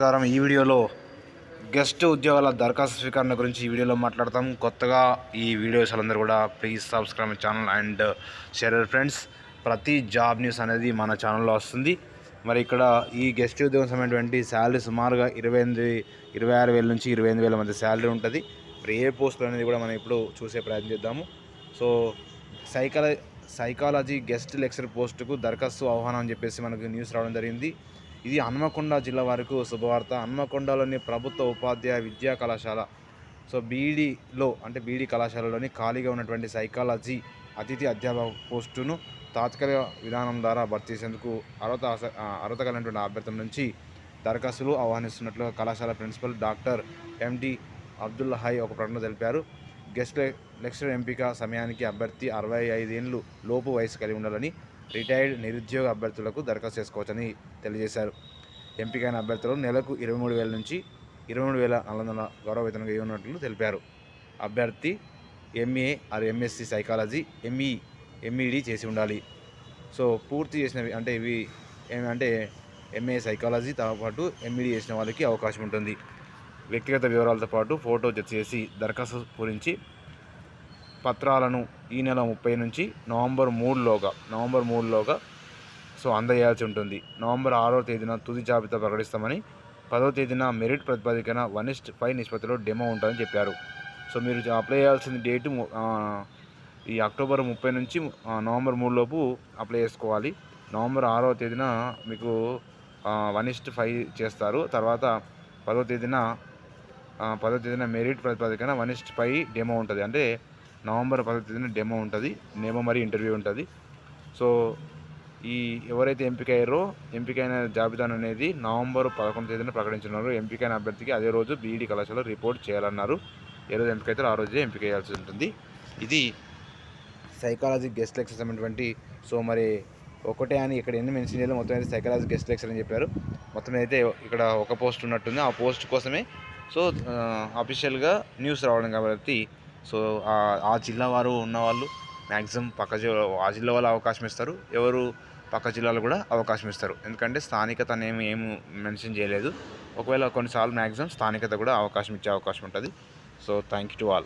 ప్రకారం ఈ వీడియోలో గెస్ట్ ఉద్యోగాల దరఖాస్తు స్వీకరణ గురించి ఈ వీడియోలో మాట్లాడతాం. కొత్తగా ఈ వీడియోస్ అందరూ కూడా please subscribe channel and share friends ప్రతి జాబ్ న్యూస్ అనేది మన ఛానల్లో వస్తుంది. మరి ఇక్కడ ఈ గెస్ట్ ఉద్యోగం సమయటువంటి శాలరీ సుమారుగా ఇరవై ఎనిమిది ఇరవై ఆరు వేల నుంచి ఇరవై ఎనిమిది వేల మధ్య శాలరీ ఉంటుంది. మరి ఏ పోస్టులు అనేది కూడా మనం ఇప్పుడు చూసే ప్రయత్నం చేద్దాము. సో సైకాల సైకాలజీ గెస్ట్ లెక్చర్ పోస్టుకు దరఖాస్తు ఆహ్వానం అని చెప్పేసి మనకు న్యూస్ రావడం జరిగింది. ఇది హన్మకొండ జిల్లా వరకు శుభవార్త. హన్మకొండలోని ప్రభుత్వ ఉపాధ్యాయ విద్యా కళాశాల. సో బీడీలో అంటే బీడీ కళాశాలలోని ఖాళీగా ఉన్నటువంటి సైకాలజీ అతిథి అధ్యాపక పోస్టును తాత్కాలిక విధానం ద్వారా భర్తీ చేసేందుకు అర్హత అర్హత కలిగినటువంటి అభ్యర్థుల నుంచి దరఖాస్తులు ఆహ్వానిస్తున్నట్లు కళాశాల principal doctor MD Abdul Hai ఒక ప్రకటన తెలిపారు. గెస్ట్ లెక్చరర్ ఎంపిక సమయానికి అభ్యర్థి అరవై ఐదేళ్ళు లోపు వయసు కలిగి ఉండాలని రిటైర్డ్ నిరుద్యోగ అభ్యర్థులకు దరఖాస్తు చేసుకోవచ్చని తెలియజేశారు. ఎంపికైన అభ్యర్థులు నెలకు ఇరవై మూడు వేల నుంచి ఇరవై మూడు వేల నాలుగు వందల గౌరవ వేతనంగా ఇవ్వనున్నట్లు తెలిపారు. అభ్యర్థి MA or MSc psychology ME MEd చేసి ఉండాలి. సో పూర్తి చేసినవి అంటే ఇవి ఏమంటే ఎంఏ సైకాలజీతో పాటు ఎంఈడి చేసిన వాళ్ళకి అవకాశం ఉంటుంది. వ్యక్తిగత వివరాలతో పాటు ఫోటో జత చేసి దరఖాస్తు పూరించి పత్రాలను ఈ నెల ముప్పై నుంచి నవంబర్ మూడులోగా నవంబర్ మూడులోగా సో అందజేయాల్సి ఉంటుంది. నవంబర్ ఆరో తేదీన తుది జాబితా ప్రకటిస్తామని పదో తేదీన మెరిట్ ప్రతిపాదికన వన్ ఇస్ట్ ఫైవ్ నిష్పత్తిలో డెమో ఉంటుందని చెప్పారు. సో మీరు అప్లై చేయాల్సిన డేటు ఈ అక్టోబర్ ముప్పై నుంచి నవంబర్ మూడు లోపు అప్లై చేసుకోవాలి. నవంబర్ ఆరో తేదీన మీకు వన్ ఇస్ట్ ఫైవ్ చేస్తారు. తర్వాత పదో తేదీన పదో తేదీన merit ప్రతిపాదికన one is to five demo ఉంటుంది. అంటే నవంబర్ పదో తేదీన డెమో ఉంటుంది డెమో మరి ఇంటర్వ్యూ ఉంటుంది. సో ఈ ఎవరైతే ఎంపిక అయ్యారో ఎంపికైన జాబితాను అనేది నవంబర్ పదకొండు తేదీన ప్రకటించున్నారు ఎంపికైన అభ్యర్థికి అదే రోజు బీఈడి కళాశాలలో రిపోర్ట్ చేయాలన్నారు. ఏ రోజు ఎంపిక అయితే ఆ రోజే ఎంపిక చేయాల్సి ఉంటుంది. ఇది సైకాలజీ గెస్ట్ లెక్చర్స్ అనేటువంటి సో మరి ఒకటే అని ఇక్కడ ఎన్ని మెన్షన్ చేయాలి మొత్తం అయితే సైకాలజీ గెస్ట్ లెక్చర్ అని చెప్పారు. మొత్తం అయితే ఇక్కడ ఒక పోస్ట్ ఉన్నట్టుంది. ఆ పోస్ట్ కోసమే సో అఫీషియల్గా న్యూస్ రావడం కాబట్టి సో ఆ- జిల్లా వారు ఉన్నవాళ్ళు మ్యాక్సిమం పక్క జిల్లా ఆ జిల్లా వాళ్ళు అవకాశం ఇస్తారు. ఎవరు పక్క జిల్లాలో కూడా అవకాశం ఇస్తారు. ఎందుకంటే స్థానికత అనేమి ఏమి మెన్షన్ చేయలేదు. ఒకవేళ కొన్నిసార్లు మ్యాక్సిమం స్థానికత కూడా అవకాశం ఇచ్చే అవకాశం ఉంటుంది. So thank you to all